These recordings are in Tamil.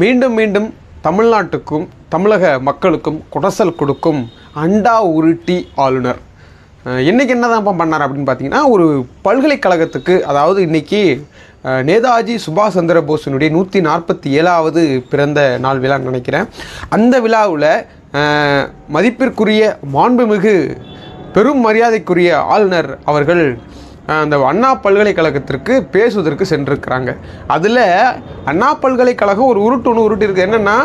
மீண்டும் மீண்டும் தமிழ்நாட்டுக்கும் தமிழக மக்களுக்கும் குடசல் கொடுக்கும் அண்டா உருட்டி ஆளுநர். இன்றைக்கி இன்னைக்கு என்னதான்ப்பா பண்ணார் அப்படின்னு பார்த்தீங்கன்னா ஒரு பல்கலைக்கழகத்துக்கு அதாவது இன்னைக்கு நேதாஜி சுபாஷ் சந்திர போஸினுடைய நூற்றி நாற்பத்தி ஏழாவது பிறந்த நாள் விழான்னு நினைக்கிறேன். அந்த விழாவில் மதிப்பிற்குரிய மாண்புமிகு பெரும் மரியாதைக்குரிய ஆளுநர் அவர்கள் அந்த அண்ணா பல்கலைக்கழகத்திற்கு பேசுவதற்கு சென்றிருக்கிறாங்க. அதில் அண்ணா பல்கலைக்கழகம் ஒரு உருட்டு ஒன்று உருட்டு இருக்குது என்னென்னா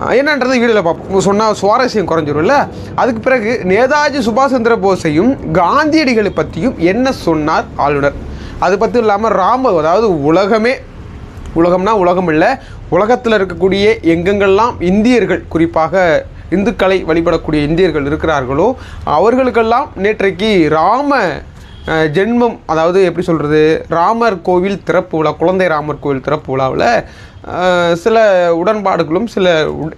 அஹ், என்னன்றது வீடியோவில் பார்ப்போம். சொன்னால் சுவாரஸ்யம் குறைஞ்சிரும்ல. அதுக்கு பிறகு நேதாஜி சுபாஷ் சந்திர போஸையும் காந்தியடிகளை பற்றியும் என்ன சொன்னார் ஆளுநர்? அது பற்றி இல்லாமல் ராம அதாவது உலகமே உலகம்னா உலகம் இல்லை உலகத்தில் இருக்கக்கூடிய எங்கெங்கெல்லாம் இந்தியர்கள் குறிப்பாக இந்துக்களை வழிபடக்கூடிய இந்தியர்கள் இருக்கிறார்களோ அவர்களுக்கெல்லாம் நேற்றைக்கு ராம ஜென்மம் அதாவது எப்படி சொல்கிறது ராமர் கோவில் திறப்பு விழா குழந்தை ராமர் கோவில் திறப்பு விழாவில் சில உடன்பாடுகளும் சில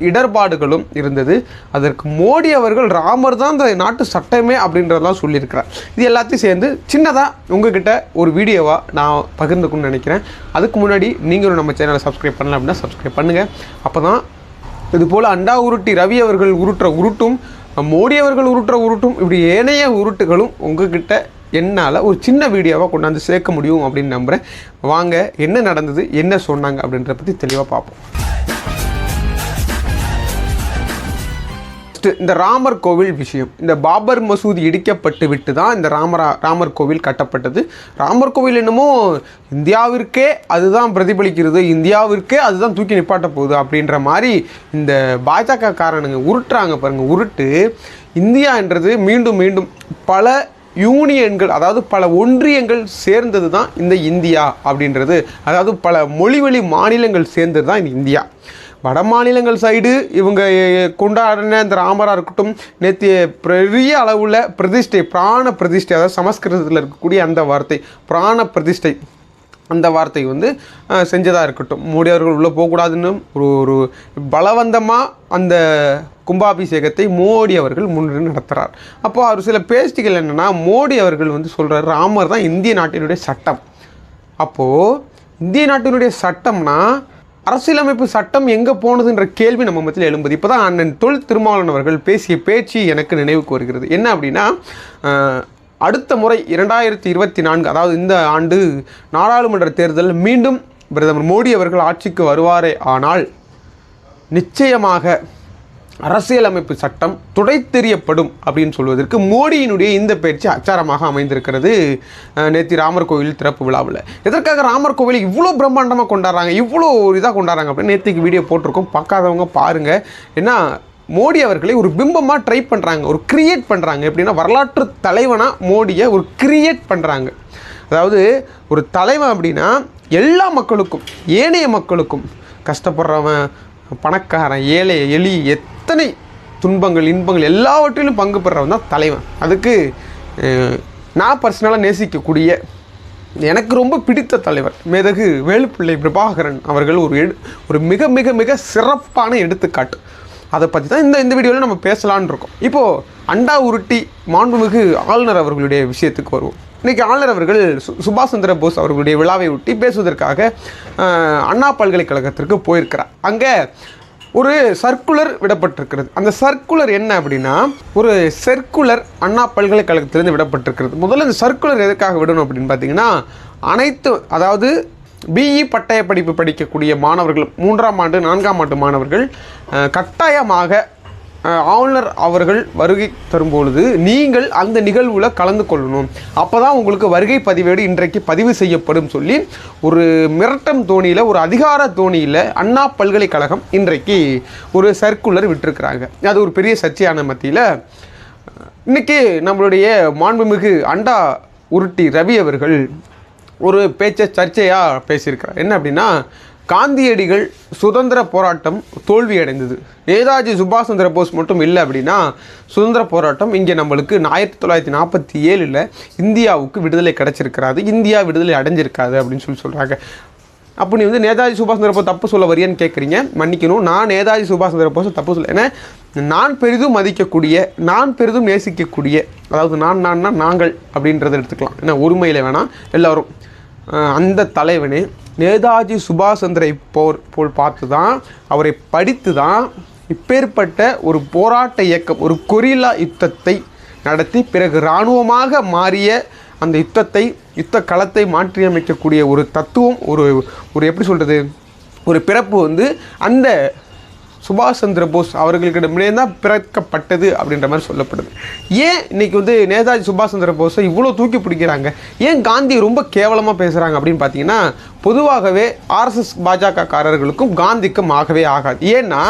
இடர்பாடுகளும் இருந்தது. அதற்கு மோடி அவர்கள் ராமர் தான் இந்த நாட்டு சட்டமே அப்படின்றதெல்லாம் சொல்லியிருக்கிறார். இது எல்லாத்தையும் சேர்ந்து சின்னதாக உங்ககிட்ட ஒரு வீடியோவாக நான் பகிர்ந்துக்கணும்னு நினைக்கிறேன். அதுக்கு முன்னாடி நீங்களும் நம்ம சேனலை சப்ஸ்கிரைப் பண்ணலாம் அப்படின்னா சப்ஸ்கிரைப் பண்ணுங்கள் அப்போ தான் இதுபோல் அண்டா உருட்டி ரவி அவர்கள் உருட்டுற உருட்டும் மோடி அவர்கள் உருட்டுற உருட்டும் இப்படி ஏனைய உருட்டுகளும் உங்ககிட்ட என்னால் ஒரு சின்ன வீடியோவாக கொண்டாந்து சேர்க்க முடியும் அப்படின்னு நம்புகிறேன் வாங்க என்ன நடந்தது என்ன சொன்னாங்க அப்படின்றத பற்றி தெளிவாக பார்ப்போம். இந்த ராமர் கோவில் விஷயம். இந்த பாபர் மசூதி இடிக்கப்பட்டு விட்டு தான் இந்த ராமரா ராமர் கோவில் கட்டப்பட்டது. ராமர் கோவில் என்னமோ இந்தியாவிற்கே அதுதான் பிரதிபலிக்கிறது இந்தியாவிற்கே அதுதான் தூக்கி நிப்பாட்ட போகுது அப்படின்ற மாதிரி இந்த பாஜக காரணங்க உருட்டுறாங்க பாருங்கள் உருட்டு. இந்தியான்றது மீண்டும் மீண்டும் பல யூனியன்கள் அதாவது பல ஒன்றியங்கள் சேர்ந்தது தான் இந்த இந்தியா அப்படின்றது. அதாவது பல மொழிவழி மாநிலங்கள் சேர்ந்தது தான் இந்த இந்தியா. வட மாநிலங்கள் சைடு இவங்க கொண்டாடின இந்த ராமராக இருக்கட்டும் நேற்று பெரிய அளவில் பிரதிஷ்டை பிராண பிரதிஷ்டை அதாவது சமஸ்கிருதத்தில் இருக்கக்கூடிய அந்த வார்த்தை பிராண பிரதிஷ்டை அந்த வார்த்தை வந்து செஞ்சதாக இருக்கட்டும். மோடி அவர்கள் உள்ளே போகக்கூடாதுன்னு ஒரு ஒரு பலவந்தமாக அந்த கும்பாபிஷேகத்தை மோடி அவர்கள் முன்னின்று நடத்துகிறார் அப்போது அவர் சில பேச்சுகள் என்னென்னா மோடி அவர்கள் வந்து சொல்கிறார் ராமர் தான் இந்திய நாட்டினுடைய சட்டம். அப்போது இந்திய நாட்டினுடைய சட்டம்னா அரசியலமைப்பு சட்டம் எங்கே போனதுன்ற கேள்வி நம்ம மத்தியில் எழும்புது. இப்போ தான் அண்ணன் தொல் திருமாவளவன் அவர்கள் பேசிய பேச்சு எனக்கு நினைவுக்கு வருகிறது என்ன அப்படின்னா அடுத்த முறை இரண்டாயிரத்தி இருபத்தி நான்கு அதாவது இந்த ஆண்டு நாடாளுமன்ற தேர்தல் மீண்டும் பிரதமர் மோடி அவர்கள் ஆட்சிக்கு வருவாரே ஆனால் நிச்சயமாக அரசியலமைப்பு சட்டம் துடைத்தெறியப்படும் அப்படின்னு சொல்வதற்கு மோடியினுடைய இந்த பேச்சு அச்சாரமாக அமைந்திருக்கிறது. நேற்று ராமர் கோவில் திறப்பு விழாவில். எதற்காக ராமர் கோவில் இவ்வளோ பிரம்மாண்டமாக கொண்டாடுறாங்க இவ்வளோ இதாக கொண்டாடுறாங்க அப்படின்னு நேற்றுக்கு வீடியோ போட்டிருக்கோம். பார்க்காதவங்க பாருங்கள் ஏன்னா மோடி அவர்களை ஒரு பிம்பமாக ட்ரை பண்ணுறாங்க ஒரு கிரியேட் பண்ணுறாங்க எப்படின்னா வரலாற்று தலைவனாக மோடியை ஒரு கிரியேட் பண்ணுறாங்க அதாவது ஒரு தலைவன் அப்படின்னா எல்லா மக்களுக்கும் ஏனைய மக்களுக்கும் கஷ்டப்படுறவன் பணக்காரன் ஏழை எலி எத்தனை துன்பங்கள் இன்பங்கள் எல்லாவற்றிலும் பங்கு பெறவன் தான் தலைவன். அதுக்கு நான் பர்சனலாக நேசிக்கக்கூடிய எனக்கு ரொம்ப பிடித்த தலைவர் மேதகு வேலுப்பிள்ளை பிரபாகரன் அவர்கள் ஒரு எடு ஒரு மிக மிக மிக சிறப்பான எடுத்துக்காட்டு. அதை பற்றி தான் இந்த இந்த வீடியோவில் நம்ம பேசலான்னு இருக்கோம். இப்போது அண்டா உருட்டி மாண்புமிகு ஆளுநர் அவர்களுடைய விஷயத்துக்கு வருவோம். இன்றைக்கி ஆளுநர் அவர்கள் சு- சுபாஷ் சந்திர போஸ் அவர்களுடைய விழாவை ஒட்டி பேசுவதற்காக அண்ணா பல்கலைக்கழகத்திற்கு போயிருக்கிறார். அங்கே ஒரு சர்க்குலர் விடப்பட்டிருக்கிறது. அந்த சர்க்குலர் என்ன அப்படின்னா ஒரு சர்க்குலர் அண்ணா பல்கலைக்கழகத்திலிருந்து விடப்பட்டிருக்கிறது. முதல்ல இந்த சர்க்குலர் எதுக்காக விடணும் அப்படின்னு பார்த்தீங்கன்னா அனைத்து அதாவது பிஇ பட்டய படிப்பு படிக்கக்கூடிய மாணவர்கள் மூன்றாம் ஆண்டு நான்காம் ஆண்டு மாணவர்கள் கட்டாயமாக ஆளுநர் அவர்கள் வருகை தரும்பொழுது நீங்கள் அந்த நிகழ்வில் கலந்து கொள்ளணும். அப்போ தான் உங்களுக்கு வருகை பதிவேடு இன்றைக்கு பதிவு செய்யப்படும் சொல்லி ஒரு மிரட்டம் தோணியில் ஒரு அதிகார தோணியில் அண்ணா பல்கலைக்கழகம் இன்றைக்கு ஒரு சர்க்குலர் விட்டுருக்குறாங்க. அது ஒரு பெரிய சர்ச்சையான மத்தியில் இன்றைக்கி நம்மளுடைய மாண்புமிகு அண்டா உருட்டி ரவி அவர்கள் ஒரு பேச்சை சர்ச்சையாக பேசியிருக்கிறார். என்ன அப்படின்னா காந்தியடிகள் சுதந்திர போராட்டம் தோல்வியடைந்தது. நேதாஜி சுபாஷ் சந்திர போஸ் மட்டும் இல்லை அப்படின்னா சுதந்திர போராட்டம் இங்கே நம்மளுக்கு ஆயிரத்தி தொள்ளாயிரத்தி நாற்பத்தி ஏழில் இந்தியாவுக்கு விடுதலை கிடச்சிருக்கிறாது இந்தியா விடுதலை அடைஞ்சிருக்காது அப்படின்னு சொல்லி சொல்கிறாங்க அப்போ நீ வந்து நேதாஜி சுபாஷ் சந்திர போஸ் தப்பு சொல்ல வரியான்னு கேட்குறீங்க மன்னிக்கணும். நான் நேதாஜி சுபாஷ் சந்திர போஸ் தப்பு சொல்ல ஏன்னா நான் பெரிதும் மதிக்கக்கூடிய நான் பெரிதும் நேசிக்கக்கூடிய அதாவது நான் நான்னா நாங்கள் அப்படின்றத எடுத்துக்கலாம். ஏன்னா ஒருமையில் வேணாம் எல்லோரும் அந்த தலைவனே நேதாஜி சுபாஷ் சந்திரை போர் போல் பார்த்து தான் அவரை படித்து தான் இப்பேற்பட்ட ஒரு போராட்ட இயக்கம் ஒரு கொரில்லா யுத்தத்தை நடத்தி பிறகு இராணுவமாக மாறிய அந்த யுத்தத்தை யுத்த களத்தை மாற்றியமைக்கக்கூடிய ஒரு தத்துவம் ஒரு ஒரு எப்படி சொல்கிறது ஒரு பிறப்பு வந்து அந்த சுபாஷ் சந்திர போஸ் அவர்களுக்கிடமிலே தான் பிறக்கப்பட்டது அப்படின்ற மாதிரி சொல்லப்படுது. ஏன் இன்றைக்கி வந்து நேதாஜி சுபாஷ் சந்திர போஸை இவ்வளோ தூக்கி பிடிக்கிறாங்க? ஏன் காந்தி ரொம்ப கேவலமாக பேசுகிறாங்க அப்படின்னு பார்த்தீங்கன்னா பொதுவாகவே ஆர்எஸ்எஸ் பாஜகக்காரர்களுக்கும் காந்திக்கும் ஆகவே ஆகாது. ஏன்னா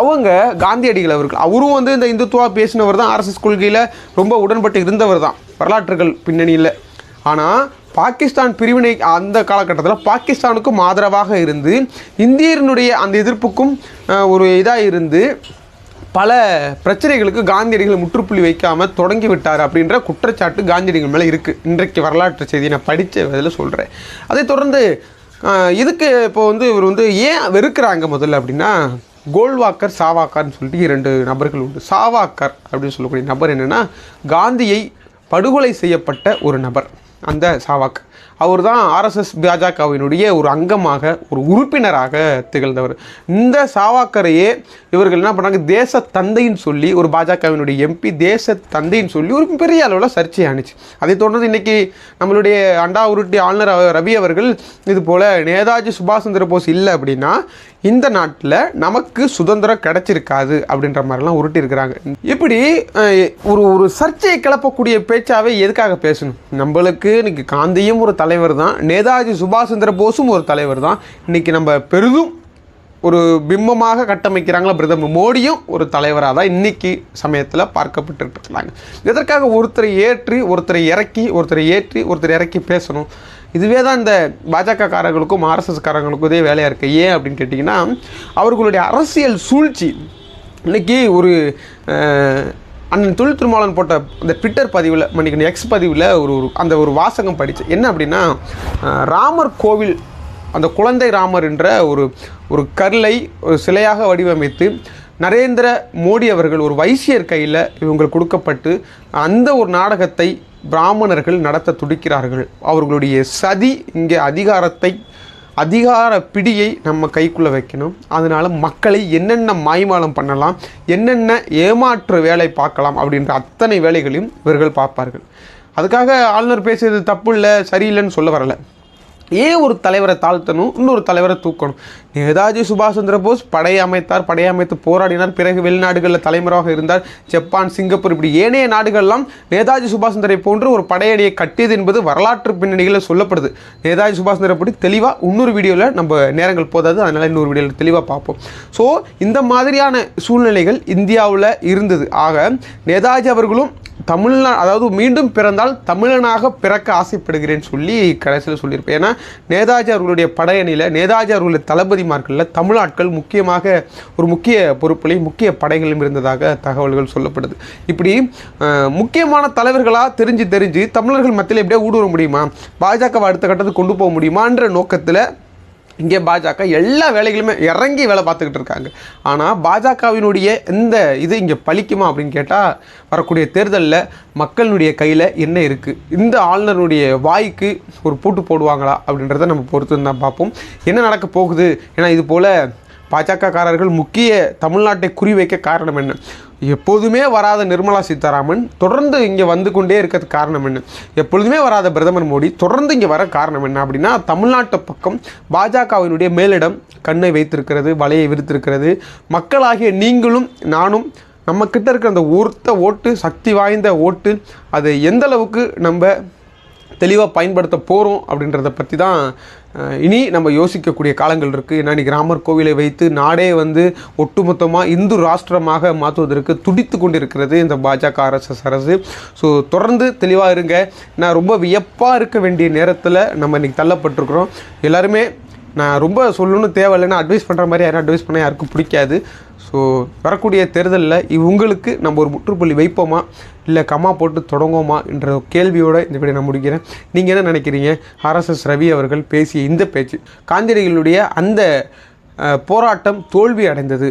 அவங்க காந்தியடிகள் அவர்கள் அவரும் வந்து இந்த இந்துத்துவா பேசினவர் தான் ஆர்எஸ்எஸ் கொள்கையில் ரொம்ப உடன்பட்டு இருந்தவர் தான். வரலாற்றுகள் பின்னணியில். ஆனால் பாகிஸ்தான் பிரிவினை அந்த காலகட்டத்தில் பாகிஸ்தானுக்கும் ஆதரவாக இருந்து இந்தியர்களுடைய அந்த எதிர்ப்புக்கும் ஒரு இதாக இருந்து பல பிரச்சனைகளுக்கு காந்தியடிகள் முற்றுப்புள்ளி வைக்காமல் தொடங்கி விட்டார் அப்படின்ற குற்றச்சாட்டு காந்தியடிகள் மேலே இருக்குது இன்றைக்கு வரலாற்று செய்தி நான் படித்த இதில் சொல்கிறேன் அதை தொடர்ந்து இதுக்கு இப்போ வந்து இவர் வந்து ஏன் வெறுக்கிறாங்க முதல்ல அப்படின்னா கோல்வாக்கர் சாவாக்கர்னு சொல்லிட்டு இரண்டு நபர்கள் உண்டு. சாவாக்கர் அப்படின்னு சொல்லக்கூடிய நபர் என்னென்னா காந்தியை படுகொலை செய்யப்பட்ட ஒரு நபர். அந்த சாவாக். அவர் தான் ஆர்எஸ்எஸ் பாஜகவினுடைய ஒரு அங்கமாக ஒரு உறுப்பினராக திகழ்ந்தவர். இந்த சாவாக்கரையே இவர்கள் என்ன பண்ணாங்க? தேச தந்தைன்னு சொல்லி ஒரு பாஜகவினுடைய எம்பி தேச தந்தைன்னு சொல்லி ஒரு பெரிய அளவில் சர்ச்சையானுச்சு அதை தொடர்ந்து இன்றைக்கி நம்மளுடைய அண்டா உருட்டி ஆளுநர் ரவி அவர்கள் இது போல் நேதாஜி சுபாஷ் சந்திர போஸ் இல்லை அப்படின்னா இந்த நாட்டில் நமக்கு சுதந்திரம் கிடைச்சிருக்காது அப்படின்ற மாதிரிலாம் உருட்டி இருக்கிறாங்க. இப்படி ஒரு ஒரு சர்ச்சையை கிளப்பக்கூடிய பேச்சாவே எதுக்காக பேசணும்? நம்மளுக்கு இன்னைக்கு காந்தியும் ஒரு தலைவர் தான் நேதாஜி சுபாஷ் சந்திர போஸும் ஒரு தலைவர் தான் இன்றைக்கி நம்ம பெரிதும் ஒரு பிம்பமாக கட்டமைக்கிறாங்களா பிரதமர் மோடியும் ஒரு தலைவராக தான் இன்றைக்கி சமயத்தில் பார்க்கப்பட்டுட்டு இதற்காக எதற்காக ஒருத்தரை ஏற்றி ஒருத்தரை இறக்கி ஒருத்தரை ஏற்றி ஒருத்தரை இறக்கி பேசணும்? இதுவே தான் இந்த பாஜக காரர்களுக்கும் ஆர்எஸ்எஸ்காரங்களுக்கும் இதே வேலையாக இருக்குது ஏன் அப்படின்னு கேட்டிங்கன்னா அவர்களுடைய அரசியல் சூழ்ச்சி. இன்னைக்கு ஒரு அண்ணன் தொழில் திருமாவளன் போட்ட அந்த ட்விட்டர் பதிவில் மன்னிக்கணும் எக்ஸ் பதிவில் ஒரு ஒரு அந்த ஒரு வாசகம் படித்தேன் என்ன அப்படின்னா ராமர் கோவில் அந்த குழந்தை ராமர் என்ற ஒரு ஒரு கல்லை ஒரு சிலையாக வடிவமைத்து நரேந்திர மோடி அவர்கள் ஒரு வைசியர் கையில் இவங்களுக்கு கொடுக்கப்பட்டு அந்த ஒரு நாடகத்தை பிராமணர்கள் நடத்த துடிக்கிறார்கள். அவர்களுடைய சதி இங்கே அதிகாரத்தை அதிகார பிடியை நம்ம கைக்குள்ளே வைக்கணும். அதனால் மக்களை என்னென்ன மாய்மாலம் பண்ணலாம் என்னென்ன ஏமாற்று வேலை பார்க்கலாம் அப்படின்ற அத்தனை வேலைகளையும் இவர்கள் பார்ப்பார்கள். அதுக்காக ஆளுநர் பேசியது தப்பு இல்லை சரியில்லைன்னு சொல்ல வரலை. ஏன் ஒரு தலைவரை தாழ்த்தணும் இன்னொரு தலைவரை தூக்கணும். நேதாஜி சுபாஷ் சந்திர போஸ் படை அமைத்தார் படை அமைத்து போராடினார் பிறகு வெளிநாடுகளில் தலைமுறையாக இருந்தார். ஜப்பான் சிங்கப்பூர் இப்படி ஏனைய நாடுகள்லாம் நேதாஜி சுபாஷ் சந்திரை போன்று ஒரு படையணியை கட்டியது என்பது வரலாற்று பின்னணிகளில் சொல்லப்படுது. நேதாஜி சுபாஷ் சந்திர பற்றி தெளிவாக இன்னொரு வீடியோவில் நம்ம நேரங்கள் போதாது அதனால் இன்னொரு வீடியோவில் தெளிவாக பார்ப்போம். ஸோ இந்த மாதிரியான சூழ்நிலைகள் இந்தியாவில் இருந்தது. ஆக நேதாஜி அவர்களும் தமிழ்நா அதாவது மீண்டும் பிறந்தால் தமிழனாக பிறக்க ஆசைப்படுகிறேன்னு சொல்லி கடைசியில் சொல்லியிருப்பேன். ஏன்னா நேதாஜி அவர்களுடைய படையணியில் நேதாஜி அவர்களுடைய தளபதிமார்களில் தமிழாட்கள் முக்கியமாக ஒரு முக்கிய பொறுப்புலையும் முக்கிய படைகளும் இருந்ததாக தகவல்கள் சொல்லப்படுது. இப்படி முக்கியமான தலைவர்களாக தெரிஞ்சு தெரிஞ்சு தமிழர்கள் மத்தியில் எப்படியே ஊடுருவ முடியுமா? பாஜகவை அடுத்த கட்டத்துக்கு கொண்டு போக முடியுமான்ற நோக்கத்தில் இங்கே பாஜக எல்லா வேலைகளுமே இறங்கி வேலை பார்த்துக்கிட்டு இருக்காங்க. ஆனால் பாஜகவினுடைய இந்த இது இங்கே பழிக்குமா அப்படின்னு கேட்டால் வரக்கூடிய தேர்தலில் மக்களினுடைய கையில் என்ன இருக்குது இந்த ஆளுநருடைய வாய்க்கு ஒரு பூட்டு போடுவாங்களா அப்படின்றத நம்ம பொறுத்து தான் பார்ப்போம். என்ன நடக்க போகுது? ஏன்னா இது போல் பாஜகக்காரர்கள் முக்கிய தமிழ்நாட்டை குறிவைக்க காரணம் என்ன? எப்போதுமே வராத நிர்மலா சீதாராமன் தொடர்ந்து இங்கே வந்து கொண்டே இருக்கிறதுக்கு காரணம் என்ன? எப்பொழுதுமே வராத பிரதமர் மோடி தொடர்ந்து இங்கே வர காரணம் என்ன அப்படின்னா தமிழ்நாட்டு பக்கம் பாஜகவினுடைய மேலிடம் கண்ணை வைத்திருக்கிறது வலையை விரித்திருக்கிறது. மக்களாகிய நீங்களும் நானும் நம்மக்கிட்ட இருக்கிற அந்த ஒருத்த ஓட்டு சக்தி வாய்ந்த ஓட்டு அதை எந்தளவுக்கு நம்ம தெளிவாக பயன்படுத்த போகிறோம் அப்படின்றத பற்றி தான் இனி நம்ம யோசிக்கக்கூடிய காலங்கள் இருக்குது ஏன்னா இன்னைக்கு ராமர் கோவிலை வைத்து நாடே வந்து ஒட்டுமொத்தமாக இந்து ராஷ்டிரமாக மாற்றுவதற்கு துடித்து கொண்டிருக்கிறது இந்த பாஜக ஆர்எஸ்எஸ் அரசு. ஸோ தொடர்ந்து தெளிவாக இருங்க. நான் ரொம்ப வியப்பாக இருக்க வேண்டிய நேரத்தில் நம்ம இன்னைக்கு தள்ளப்பட்டிருக்கிறோம். எல்லாருமே நான் ரொம்ப சொல்லணும்னு தேவையில்லைன்னா அட்வைஸ் பண்ணுற மாதிரி யாரும் அட்வைஸ் பண்ண யாருக்கும் பிடிக்காது. ஸோ வரக்கூடிய தேர்தலில் இவங்களுக்கு நம்ம ஒரு முற்றுப்புள்ளி வைப்போமா? இல்லை கம்மா போட்டு தொடங்குவோமா? என்ற கேள்வியோடு இந்த வீடியோ நான் முடிக்கிறேன். நீங்கள் என்ன நினைக்கிறீங்க? ஆர்எஸ்எஸ் ரவி அவர்கள் பேசிய இந்த பேச்சு காந்தியடிகளுடைய அந்த போராட்டம் தோல்வி அடைந்தது.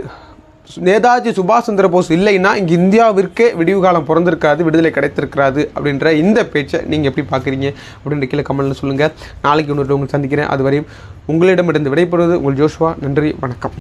நேதாஜி சுபாஷ் சந்திர போஸ் இல்லைன்னா இங்கே இந்தியாவிற்கே விடிவு காலம் பிறந்திருக்காது விடுதலை கிடைத்திருக்காது அப்படின்ற இந்த பேச்சை நீங்கள் எப்படி பார்க்குறீங்க? அப்படின்ற கீழே கமெண்ட்ல சொல்லுங்கள் நாளைக்கு இன்னொரு உங்களுக்கு சந்திக்கிறேன். அது வரையும் உங்களிடமிருந்து விடைபெறுவது உங்கள் ஜோஷுவா. நன்றி வணக்கம்.